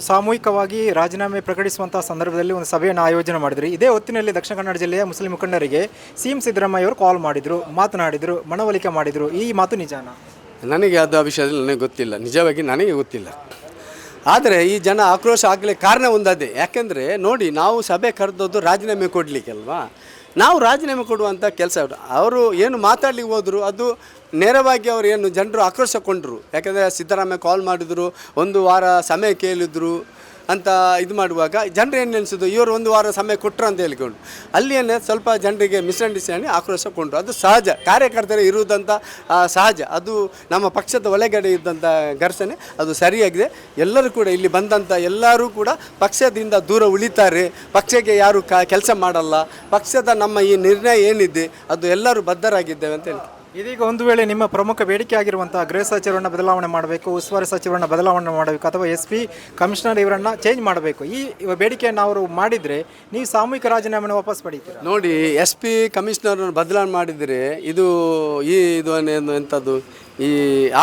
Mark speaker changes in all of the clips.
Speaker 1: ಸಾಮೂಹಿಕವಾಗಿ ರಾಜೀನಾಮೆ ಪ್ರಕಟಿಸುವಂತಹ ಸಂದರ್ಭದಲ್ಲಿ ಒಂದು ಸಭೆಯನ್ನು ಆಯೋಜನೆ ಮಾಡಿದ್ರಿ. ಇದೇ ಹೊತ್ತಿನಲ್ಲಿ ದಕ್ಷಿಣ ಕನ್ನಡ ಜಿಲ್ಲೆಯ ಮುಸ್ಲಿಂ ಮುಖಂಡರಿಗೆ ಸಿ ಎಂ ಸಿದ್ದರಾಮಯ್ಯ ಅವರು ಕಾಲ್ ಮಾಡಿದ್ರು, ಮಾತನಾಡಿದ್ರು, ಮನವೊಲಿಕೆ ಮಾಡಿದ್ರು. ಈ ಮಾತು ನಿಜಾನ?
Speaker 2: ನನಗೆ ಅದು ಆ ವಿಷಯದಲ್ಲಿ ನನಗೆ ಗೊತ್ತಿಲ್ಲ. ನಿಜವಾಗಿ ನನಗೆ ಗೊತ್ತಿಲ್ಲ. ಆದರೆ ಈ ಜನ ಆಕ್ರೋಶ ಆಗಲಿಕ್ಕೆ ಕಾರಣ ಒಂದದೇ. ಯಾಕೆಂದರೆ ನೋಡಿ, ನಾವು ಸಭೆ ಕರೆದದ್ದು ರಾಜೀನಾಮೆ ಕೊಡಲಿಕ್ಕೆ ಅಲ್ವಾ? ನಾವು ರಾಜೀನಾಮೆ ಕೊಡುವಂಥ ಕೆಲಸ ಅವರು ಏನು ಮಾತಾಡ್ಲಿಕ್ಕೆ ಹೋದರು ಅದು ನೇರವಾಗಿ ಅವರು ಏನು ಜನರು ಆಕ್ರೋಶಗೊಂಡರು. ಯಾಕೆಂದರೆ ಸಿದ್ದರಾಮಯ್ಯ ಕಾಲ್ ಮಾಡಿದರು, ಒಂದು ವಾರ ಸಮಯ ಕೇಳಿದ್ರು. ಅಂತ ಇದು ಮಾಡುವಾಗ ಜನರು ಏನು ನೆನೆಸಿದ್ರು, ಇವರು ಒಂದು ವಾರ ಸಮಯ ಕೊಟ್ಟರು ಅಂತ ಹೇಳಿಕೊಂಡು. ಅಲ್ಲಿಯೇ ಸ್ವಲ್ಪ ಜನರಿಗೆ ಮಿಸ್ಅಂಡರ್ಸ್ಟ್ಯಾಂಡಿಂಗ್ ಆಕ್ರೋಶಗೊಂಡ್ರು ಅದು ಸಹಜ. ಕಾರ್ಯಕರ್ತರೇ ಇರುವುದಂಥ ಸಹಜ. ಅದು ನಮ್ಮ ಪಕ್ಷದ ಒಳಗಡೆ ಇದ್ದಂಥ ಘರ್ಷಣೆ, ಅದು ಸರಿಯಾಗಿದೆ. ಎಲ್ಲರೂ ಕೂಡ ಇಲ್ಲಿ ಬಂದಂಥ ಎಲ್ಲರೂ ಕೂಡ ಪಕ್ಷದಿಂದ ದೂರ ಉಳಿತಾರೆ. ಪಕ್ಷಕ್ಕೆ ಯಾರು ಕೆಲಸ ಮಾಡಲ್ಲ. ಪಕ್ಷದ ನಮ್ಮ ಈ ನಿರ್ಣಯ ಏನಿದೆ, ಅದು ಎಲ್ಲರೂ ಬದ್ಧರಾಗಿದ್ದೇವೆ ಅಂತ ಹೇಳಿ
Speaker 1: ಇದೀಗ ಒಂದು ವೇಳೆ ನಿಮ್ಮ ಪ್ರಮುಖ ಬೇಡಿಕೆ ಆಗಿರುವಂತಹ ಗೃಹ ಸಚಿವರನ್ನ ಬದಲಾವಣೆ ಮಾಡಬೇಕು, ಉಸ್ತುವಾರಿ ಸಚಿವರನ್ನ ಬದಲಾವಣೆ ಮಾಡಬೇಕು ಅಥವಾ ಎಸ್ ಪಿ ಕಮಿಷನರ್ ಇವರನ್ನ ಚೇಂಜ್ ಮಾಡಬೇಕು. ಈ ಬೇಡಿಕೆಯನ್ನು ಅವರು ಮಾಡಿದರೆ ನೀವು ಸಾಮೂಹಿಕ ರಾಜೀನಾಮೆ ವಾಪಸ್ ಪಡೀತೀರಾ?
Speaker 2: ನೋಡಿ, ಎಸ್ ಪಿ ಕಮಿಷನರ್ ಬದಲಾವಣೆ ಮಾಡಿದರೆ ಇದು ಈ ಇದು ಎಂಥದ್ದು ಈ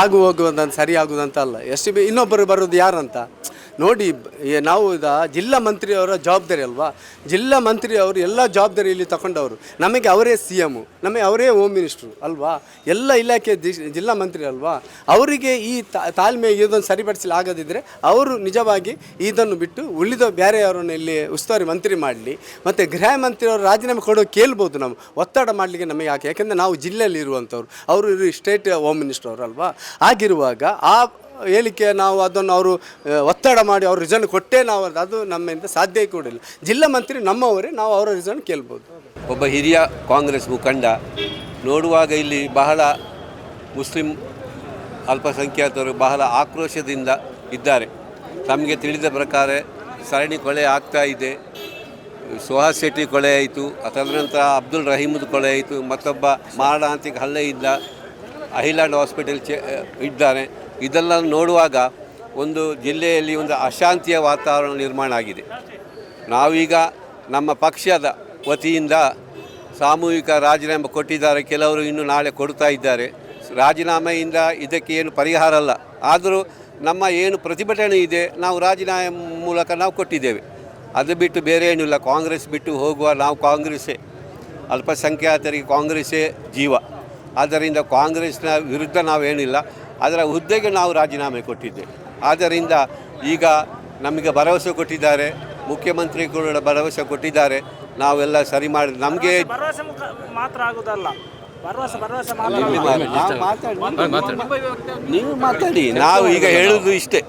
Speaker 2: ಆಗು ಹೋಗುವಂತ, ಸರಿ ಆಗುವುದಂತ ಅಲ್ಲ. ಎಸ್ ಪಿ ಇನ್ನೊಬ್ಬರು ಬರೋದು ಯಾರಂತ? ನೋಡಿ ನಾವು ಇದ ಜಿಲ್ಲಾ ಮಂತ್ರಿಯವರ ಜವಾಬ್ದಾರಿ ಅಲ್ವಾ? ಜಿಲ್ಲಾ ಮಂತ್ರಿ ಅವರು ಎಲ್ಲ ಜವಾಬ್ದಾರಿ ಇಲ್ಲಿ ತಗೊಂಡವರು ನಮಗೆ ಅವರೇ ಸಿ ಎಮ್ಮು ನಮಗೆ ಅವರೇ ಹೋಮ್ ಮಿನಿಸ್ಟ್ರು ಅಲ್ವಾ? ಎಲ್ಲ ಇಲಾಖೆ ಜಿಲ್ಲಾ ಮಂತ್ರಿ ಅಲ್ವಾ? ಅವರಿಗೆ ಈ ತಾಳ್ಮೆ ಇದನ್ನು ಸರಿಪಡಿಸಲು ಆಗದಿದ್ದರೆ ಅವರು ನಿಜವಾಗಿ ಇದನ್ನು ಬಿಟ್ಟು ಉಳಿದ ಬೇರೆಯವರನ್ನು ಇಲ್ಲಿ ಉಸ್ತುವಾರಿ ಮಂತ್ರಿ ಮಾಡಲಿ, ಮತ್ತು ಗೃಹ ಮಂತ್ರಿಯವರು ರಾಜೀನಾಮೆ ಕೊಡೋ ಕೇಳ್ಬೋದು ನಾವು. ಒತ್ತಡ ಮಾಡಲಿಕ್ಕೆ ನಮಗೆ ಯಾಕೆ? ಯಾಕೆಂದರೆ ನಾವು ಜಿಲ್ಲೆಯಲ್ಲಿ ಇರುವಂಥವ್ರು. ಅವರು ಸ್ಟೇಟ್ ಹೋಮ್ ಮಿನಿಸ್ಟರ್ ಅವರು ಅಲ್ವಾ? ಆಗಿರುವಾಗ ಆ ಹೇಳಿಕೆ ನಾವು ಅದನ್ನು ಅವರು ಒತ್ತಡ ಮಾಡಿ ಅವ್ರ ರಿಸನ್ ಕೊಟ್ಟೇ ನಾವು ಅದು- ನಮ್ಮಿಂದ ಸಾಧ್ಯ ಕೂಡ ಜಿಲ್ಲಾ ಮಂತ್ರಿ ನಮ್ಮವರೇ, ನಾವು ಅವರ ರಿಸನ್ ಕೇಳ್ಬೋದು.
Speaker 3: ಒಬ್ಬ ಹಿರಿಯ ಕಾಂಗ್ರೆಸ್ ಮುಖಂಡ ನೋಡುವಾಗ ಇಲ್ಲಿ ಬಹಳ ಮುಸ್ಲಿಂ ಅಲ್ಪಸಂಖ್ಯಾತರು ಬಹಳ ಆಕ್ರೋಶದಿಂದ ಇದ್ದಾರೆ. ತಮಗೆ ತಿಳಿದ ಪ್ರಕಾರ ಸರಣಿ ಕೊಳೆ ಆಗ್ತಾ ಇದೆ. ಸುಹಾಸ್ ಶೆಟ್ಟಿ ಕೊಳೆ ಆಯಿತು, ತದನಂತರ ಅಬ್ದುಲ್ ರಹೀಮದ್ ಕೊಳೆ ಆಯಿತು, ಮತ್ತೊಬ್ಬ ಮಾರಣಾಂತಿಕ ಹಲ್ಲೆಯಿಂದ ಅಹಿಲಾಂಡ್ ಹಾಸ್ಪಿಟಲ್ ಚೆ ಇದ್ದಾನೆ ಇದೆಲ್ಲ ನೋಡುವಾಗ ಒಂದು ಜಿಲ್ಲೆಯಲ್ಲಿ ಒಂದು ಅಶಾಂತಿಯ ವಾತಾವರಣ ನಿರ್ಮಾಣ ಆಗಿದೆ. ನಾವೀಗ ನಮ್ಮ ಪಕ್ಷದ ವತಿಯಿಂದ ಸಾಮೂಹಿಕ ರಾಜೀನಾಮೆ ಕೊಟ್ಟಿದ್ದಾರೆ. ಕೆಲವರು ಇನ್ನು ನಾಳೆ ಕೊಡ್ತಾ ಇದ್ದಾರೆ. ರಾಜೀನಾಮೆಯಿಂದ ಇದಕ್ಕೆ ಏನು ಪರಿಹಾರ ಅಲ್ಲ. ಆದರೂ ನಮ್ಮ ಏನು ಪ್ರತಿಭಟನೆ ಇದೆ, ನಾವು ರಾಜೀನಾಮೆ ಮೂಲಕ ನಾವು ಕೊಟ್ಟಿದ್ದೇವೆ. ಅದು ಬಿಟ್ಟು ಬೇರೆ ಏನಿಲ್ಲ ಕಾಂಗ್ರೆಸ್ ಬಿಟ್ಟು ಹೋಗುವ ನಾವು ಕಾಂಗ್ರೆಸ್ಸೇ. ಅಲ್ಪಸಂಖ್ಯಾತರಿಗೆ ಕಾಂಗ್ರೆಸ್ಸೇ ಜೀವ. ಆದ್ದರಿಂದ ಕಾಂಗ್ರೆಸ್ನ ವಿರುದ್ಧ ನಾವೇನಿಲ್ಲ. ಅದರ ಹುದ್ದೆಗೆ ನಾವು ರಾಜೀನಾಮೆ ಕೊಟ್ಟಿದ್ದೆ. ಆದ್ದರಿಂದ ಈಗ ನಮಗೆ ಭರವಸೆ ಕೊಟ್ಟಿದ್ದಾರೆ ಮುಖ್ಯಮಂತ್ರಿ ಕೂಡ ಭರವಸೆ ಕೊಟ್ಟಿದ್ದಾರೆ. ನಾವೆಲ್ಲ ಸರಿ ಮಾಡಿ ನಮಗೆ
Speaker 4: ಭರವಸೆ ಮಾತ್ರ ಆಗುದಲ್ಲ.
Speaker 3: ನೀವು ಮಾತಾಡಿ. ನಾವು ಈಗ ಹೇಳುವುದು ಇಷ್ಟೇ.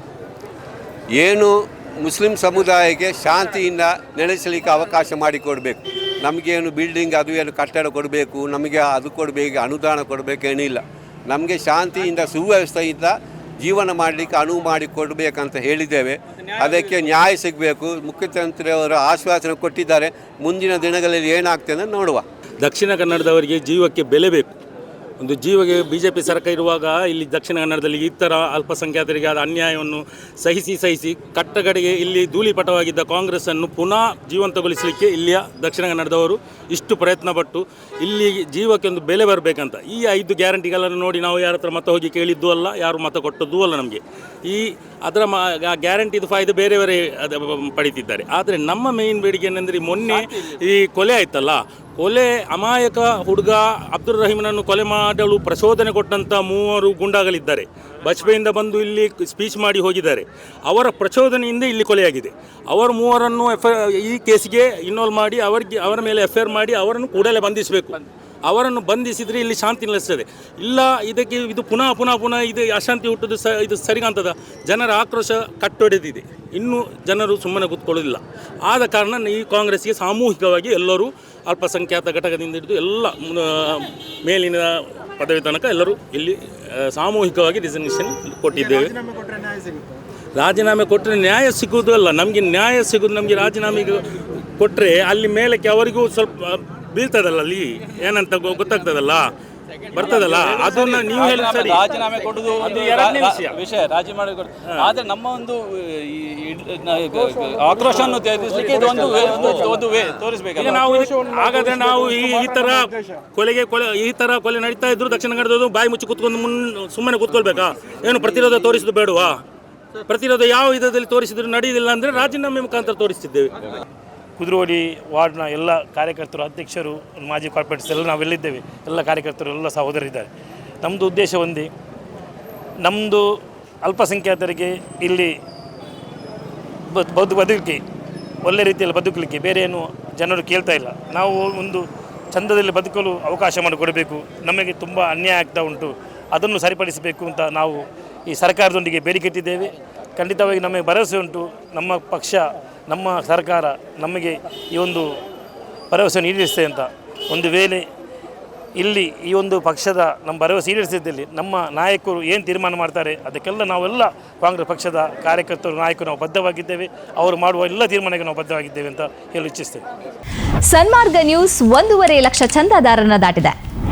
Speaker 3: ಏನು ಮುಸ್ಲಿಂ ಸಮುದಾಯಕ್ಕೆ ಶಾಂತಿಯಿಂದ ನೆಲೆಸಲಿಕ್ಕೆ ಅವಕಾಶ ಮಾಡಿಕೊಡಬೇಕು. ನಮಗೇನು ಬಿಲ್ಡಿಂಗ್ ಅದು ಏನು ಕಟ್ಟಡ ಕೊಡಬೇಕು ನಮಗೆ ಅದು ಕೊಡಬೇಕು ಅನುದಾನ ಕೊಡಬೇಕು ಏನಿಲ್ಲ. ನಮಗೆ ಶಾಂತಿಯಿಂದ, ಸುವ್ಯವಸ್ಥೆಯಿಂದ ಜೀವನ ಮಾಡಲಿಕ್ಕೆ ಅನುವು ಮಾಡಿ ಕೊಡಬೇಕಂತ ಹೇಳಿದ್ದೇವೆ. ಅದಕ್ಕೆ ನ್ಯಾಯ ಸಿಗಬೇಕು. ಮುಖ್ಯಮಂತ್ರಿಯವರು ಆಶ್ವಾಸನೆ ಕೊಟ್ಟಿದ್ದಾರೆ. ಮುಂದಿನ ದಿನಗಳಲ್ಲಿ ಏನಾಗ್ತದೆ ನೋಡುವ.
Speaker 5: ದಕ್ಷಿಣ ಕನ್ನಡದವರಿಗೆ ಜೀವಕ್ಕೆ ಬೆಲೆ ಬೇಕು. ಒಂದು ಜೀವಗೆ ಬಿ ಜೆ ಪಿ ಸರ್ಕಾರ ಇರುವಾಗ ಇಲ್ಲಿ ದಕ್ಷಿಣ ಕನ್ನಡದಲ್ಲಿ ಈ ಥರ ಅಲ್ಪಸಂಖ್ಯಾತರಿಗೆ ಆದ ಅನ್ಯಾಯವನ್ನು ಸಹಿಸಿ ಸಹಿಸಿ ಕಟ್ಟಗಡೆಗೆ ಇಲ್ಲಿ ಧೂಳಿಪಟವಾಗಿದ್ದ ಕಾಂಗ್ರೆಸ್ಸನ್ನು ಪುನಃ ಜೀವಂತಗೊಳಿಸಲಿಕ್ಕೆ ಇಲ್ಲಿಯ ದಕ್ಷಿಣ ಕನ್ನಡದವರು ಇಷ್ಟು ಪ್ರಯತ್ನ ಪಟ್ಟು ಇಲ್ಲಿ ಜೀವಕ್ಕೆ ಒಂದು ಬೆಲೆ ಬರಬೇಕಂತ. ಈ ಐದು ಗ್ಯಾರಂಟಿಗಳನ್ನು ನೋಡಿ ನಾವು ಯಾರ ಹತ್ರ ಮತ ಹೋಗಿ ಕೇಳಿದ್ದು ಅಲ್ಲ ಯಾರು ಮತ ಕೊಟ್ಟದ್ದು ಅಲ್ಲ ನಮಗೆ. ಈ ಅದರ ಮ ಗ್ಯಾರಂಟಿದು ಫಾಯ್ದೆ ಬೇರೆ ಬೇರೆ ಅದ ಪಡಿತಿದ್ದಾರೆ. ಆದರೆ ನಮ್ಮ ಮೇಯ್ನ್ ಬೇಡಿಕೆ ಏನಂದರೆ ಮೊನ್ನೆ ಈ ಕೊಲೆ ಆಯ್ತಲ್ಲ ಕೊಲೆ ಅಮಾಯಕ ಹುಡುಗ ಅಬ್ದುಲ್ ರಹೀಮನನ್ನು ಕೊಲೆ ಮಾಡಲು ಪ್ರಚೋದನೆ ಕೊಟ್ಟಂಥ ಮೂವರು ಗುಂಡಾಗಳಿದ್ದಾರೆ ಬಜ್ಪೆಯಿಂದ ಬಂದು ಇಲ್ಲಿ ಸ್ಪೀಚ್ ಮಾಡಿ ಹೋಗಿದ್ದಾರೆ. ಅವರ ಪ್ರಚೋದನೆಯಿಂದ ಇಲ್ಲಿ ಕೊಲೆಯಾಗಿದೆ. ಅವರ ಮೂವರನ್ನು ಎಫ್ ಈ ಕೇಸಿಗೆ ಇನ್ವಾಲ್ವ್ ಮಾಡಿ, ಅವರಿಗೆ, ಅವರ ಮೇಲೆ ಎಫ್ ಮಾಡಿ ಅವರನ್ನು ಕೂಡಲೇ ಬಂಧಿಸಬೇಕು. ಅವರನ್ನು ಬಂಧಿಸಿದರೆ ಇಲ್ಲಿ ಶಾಂತಿ ನೆಲೆಸ್ತದೆ. ಇಲ್ಲ ಇದಕ್ಕೆ ಇದು ಪುನಃ ಪುನಃ ಪುನಃ ಇದು ಅಶಾಂತಿ ಹುಟ್ಟುದು ಸ ಇದು ಸರಿಗಾಂತದ ಜನರ ಆಕ್ರೋಶ ಕಟ್ಟೊಡೆದಿದೆ. ಇನ್ನೂ ಜನರು ಸುಮ್ಮನೆ ಕೂತ್ಕೊಳ್ಳೋದಿಲ್ಲ. ಆದ ಕಾರಣ ಈ ಕಾಂಗ್ರೆಸ್ಗೆ ಸಾಮೂಹಿಕವಾಗಿ ಎಲ್ಲರೂ ಅಲ್ಪಸಂಖ್ಯಾತ ಘಟಕದಿಂದ ಹಿಡಿದು ಎಲ್ಲ ಮೇಲಿನ ಪದವಿ ತನಕ ಎಲ್ಲರೂ ಇಲ್ಲಿ ಸಾಮೂಹಿಕವಾಗಿ ರಿಸರ್ವೇಷನ್ ಕೊಟ್ಟಿದ್ದೇವೆ.
Speaker 1: ರಾಜೀನಾಮೆ ಕೊಟ್ಟರೆ ನ್ಯಾಯ
Speaker 5: ಸಿಗುವುದು ಅಲ್ಲ ನಮಗೆ ನ್ಯಾಯ ಸಿಗೋದು ನಮಗೆ ರಾಜೀನಾಮೆ ಕೊಟ್ಟರೆ ಅಲ್ಲಿ ಮೇಲಕ್ಕೆ ಅವರಿಗೂ ಸ್ವಲ್ಪ ಬೀಳ್ತದಲ್ಲ ಅಲ್ಲಿ ಏನಂತ ಗೊ- ಗೊತ್ತಾಗ್ತದಲ್ಲ? ಬರ್ತದಲ್ಲ? ಅದನ್ನ ನೀವು ಹೇಳಿ ಸರಿ.
Speaker 6: ರಾಜೀನಾಮೆ ಕೊಡುದು
Speaker 5: ಅದು
Speaker 6: ಒಂದು
Speaker 5: ಎರಡನೇ ವಿಷಯ.
Speaker 6: ವಿಷಯ ಮಾಡಿ ಕೊಡು. ಆದ್ರೆ ನಮ್ಮ ಒಂದು ಈ ಅನ್ನು ನ- ಆಕ್ರೋಶವನ್ನು ತ್ಯಜಿಸಲಿಕ್ಕೆ ಇದು ಒಂದು ವೇ- ಒಂದು ಒಂದು ವೇ
Speaker 5: ಈಗ
Speaker 6: ತೋರಿಸಬೇಕಲ್ಲ
Speaker 5: ನಾವು ಹಾಗಾದ್ರೆ ನಾವು ಈ ಈ ತರ ಕೊಲೆಗೆ ಕೊಲೆ ಈ ತರ ಕೊಲೆ ನಡೀತಾ ಇದ್ರು ದಕ್ಷಿಣ ಕನ್ನಡದವರು ಬಾಯಿ ಮುಚ್ಚಿ ಕುತ್ಕೊಂಡು ಮುನ್ ಸುಮ್ಮನೆ ಕುತ್ಕೊಳ್ಬೇಕಾ? ಏನು ಪ್ರತಿರೋಧ ತೋರಿಸುದು ಬೇಡವಾ? ಪ್ರತಿರೋಧ ಯಾವ ವಿಧದಲ್ಲಿ ತೋರಿಸಿದ್ರು ನಡೆಯುವುದಿಲ್ಲ ಅಂದ್ರೆ ರಾಜೀನಾಮೆ ಮುಖಾಂತರ ತೋರಿಸ್ತಿದ್ದೇವೆ.
Speaker 4: ಕುದುರೋಡಿ ವಾರ್ಡ್ನ ಎಲ್ಲ ಕಾರ್ಯಕರ್ತರು, ಅಧ್ಯಕ್ಷರು, ಮಾಜಿ ಕಾರ್ಪೊರೇಟರ್ಸ್ ಎಲ್ಲ ನಾವೆಲ್ಲಿದ್ದೇವೆ ಎಲ್ಲ ಕಾರ್ಯಕರ್ತರು ಎಲ್ಲ ಸಹೋದರಿದ್ದಾರೆ ನಮ್ಮದು ಉದ್ದೇಶ ಒಂದೇ. ನಮ್ಮದು ಅಲ್ಪಸಂಖ್ಯಾತರಿಗೆ ಇಲ್ಲಿ ಬದು, ಬದುಕಲಿಕ್ಕೆ, ಒಳ್ಳೆ ರೀತಿಯಲ್ಲಿ ಬದುಕಲಿಕ್ಕೆ ಬೇರೆ ಏನು ಜನರು ಕೇಳ್ತಾ ಇಲ್ಲ. ನಾವು ಒಂದು ಚಂದದಲ್ಲಿ ಬದುಕಲು ಅವಕಾಶ ಮಾಡಿಕೊಡಬೇಕು. ನಮಗೆ ತುಂಬ ಅನ್ಯಾಯ ಆಗ್ತಾ ಉಂಟು. ಅದನ್ನು ಸರಿಪಡಿಸಬೇಕು ಅಂತ ನಾವು ಈ ಸರ್ಕಾರದೊಂದಿಗೆ ಬೇಡಿಕೆ ಇಟ್ಟಿದ್ದೇವೆ. ಖಂಡಿತವಾಗಿ ನಮಗೆ ಭರವಸೆ ಉಂಟು. ನಮ್ಮ ಪಕ್ಷ, ನಮ್ಮ ಸರ್ಕಾರ ನಮಗೆ ಈ ಒಂದು ಭರವಸೆ ಈಡೇರಿಸ್ತದೆ ಅಂತ. ಒಂದು ವೇಳೆ ಇಲ್ಲಿ ಈ ಒಂದು ಪಕ್ಷದ ನಮ್ಮ ಭರವಸೆ ಈಡೇರಿಸಿದ್ದಲ್ಲಿ ನಮ್ಮ ನಾಯಕರು ಏನು ತೀರ್ಮಾನ ಮಾಡ್ತಾರೆ, ಅದಕ್ಕೆಲ್ಲ ನಾವೆಲ್ಲ ಕಾಂಗ್ರೆಸ್ ಪಕ್ಷದ ಕಾರ್ಯಕರ್ತರು, ನಾಯಕರು ನಾವು ಬದ್ಧವಾಗಿದ್ದೇವೆ. ಅವರು ಮಾಡುವ ಎಲ್ಲ ತೀರ್ಮಾನಕ್ಕೆ ನಾವು ಬದ್ಧವಾಗಿದ್ದೇವೆ ಅಂತ ಹೇಳಿ ಇಚ್ಛಿಸ್ತೇವೆ
Speaker 7: ಸನ್ಮಾರ್ಗ ನ್ಯೂಸ್ ಒಂದೂವರೆ ಲಕ್ಷ ಚಂದಾದಾರರನ್ನು ದಾಟಿದೆ.